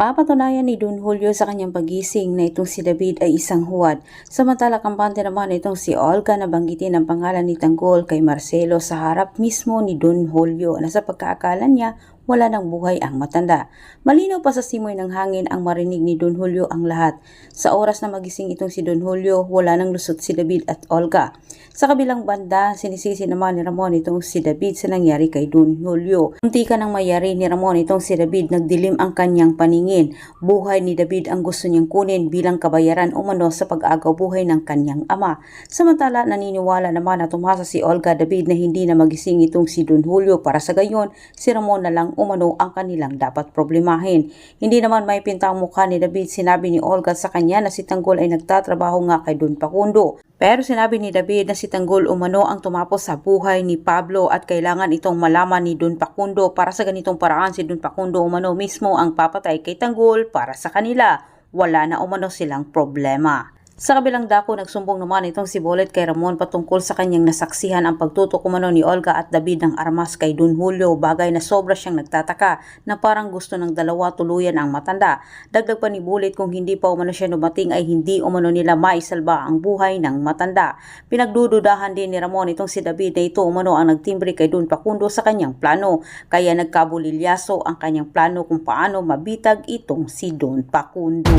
Papatunayan ni Don Julio sa kanyang pagising na itong si David ay isang huwad. Samantala kampante naman itong si Olga na banggitin ang pangalan ni Tanggol kay Marcelo sa harap mismo ni Don Julio na sa pagkaakala niya wala ng buhay ang matanda. Malinaw pa sa simoy ng hangin ang marinig ni Don Julio ang lahat. Sa oras na magising itong si Don Julio, wala nang lusot si David at Olga. Sa kabilang banda, sinisisi naman ni Ramon itong si David sa nangyari kay Don Julio. Munti ka nang mayari ni Ramon itong si David nagdilim ang kanyang paningin. Buhay ni David ang gusto niyang kunin bilang kabayaran umano sa pag-agaw buhay ng kanyang ama. Samantala, naniniwala naman na tumasa si Olga David na hindi na magising itong si Don Julio para sa gayon, si Ramon na lang umano ang kanilang dapat problemahin. Hindi naman may pintang mukha ni David, sinabi ni Olga sa kanya na si Tanggol ay nagtatrabaho nga kay Don Pakundo. Pero sinabi ni David na si Tanggol umano ang tumapos sa buhay ni Pablo at kailangan itong malaman ni Don Pakundo para sa ganitong paraan si Don Pakundo umano mismo ang papatay kay Tanggol para sa kanila. Wala na umano silang problema. Sa kabilang dako, nagsumbong naman itong si Bolet kay Ramon patungkol sa kanyang nasaksihan ang pagtutok umano ni Olga at David ng armas kay Don Julio, bagay na sobra siyang nagtataka na parang gusto ng dalawa tuluyan ang matanda. Dagdag pa ni Bolet kung hindi pa umano siya dumating ay hindi umano nila maisalba ang buhay ng matanda. Pinagdududahan din ni Ramon itong si David na ito umano ang nagtimbre kay Don Pakundo sa kanyang plano, kaya nagkabulilyaso ang kanyang plano kung paano mabitag itong si Don Pakundo.